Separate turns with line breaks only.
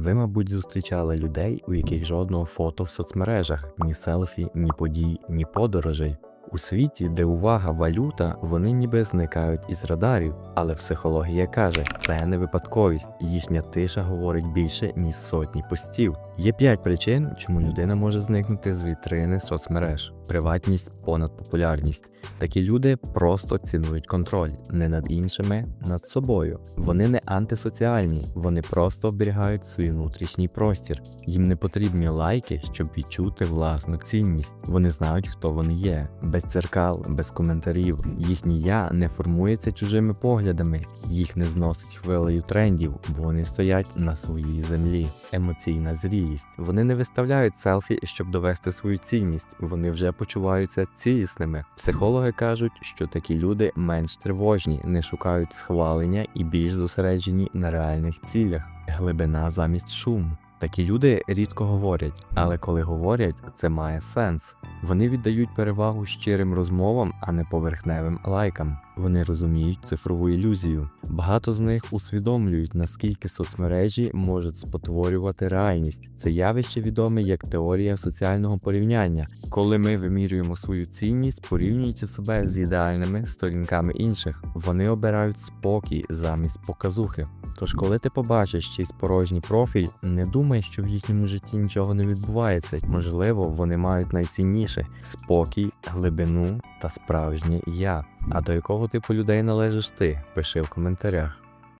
Ви, мабуть, зустрічали людей, у яких жодного фото в соцмережах, ні селфі, ні подій, ні подорожей. У світі, де увага валюта, вони ніби зникають із радарів, але психологія каже, це не випадковість, їхня тиша говорить більше, ніж сотні постів. Є п'ять причин, чому людина може зникнути з вітрини соцмереж: приватність понад популярність. Такі люди просто цінують контроль не над іншими, над собою. Вони не антисоціальні, вони просто оберігають свій внутрішній простір. Їм не потрібні лайки, щоб відчути власну цінність. Вони знають, хто вони є, без дзеркал, без коментарів. Їхнє я не формується чужими поглядами, їх не зносить хвилею трендів, вони стоять на своїй землі. Емоційна зрілість. Вони не виставляють селфі, щоб довести свою цінність. Вони вже почуваються цілісними. Психологи кажуть, що такі люди менш тривожні, не шукають схвалення і більш зосереджені на реальних цілях. Глибина замість шуму. Такі люди рідко говорять, але коли говорять, це має сенс. Вони віддають перевагу щирим розмовам, а не поверхневим лайкам. Вони розуміють цифрову ілюзію. Багато з них усвідомлюють, наскільки соцмережі можуть спотворювати реальність. Це явище відоме як теорія соціального порівняння, коли ми вимірюємо свою цінність, порівнюючи себе з ідеальними сторінками інших. Вони обирають спокій замість показухи. Тож, коли ти побачиш чийсь порожній профіль, не думай, що в їхньому житті нічого не відбувається. Можливо, вони мають найцінніше спокій, глибину та справжнє я. А до якого типу людей належиш ти? Пиши в коментарях.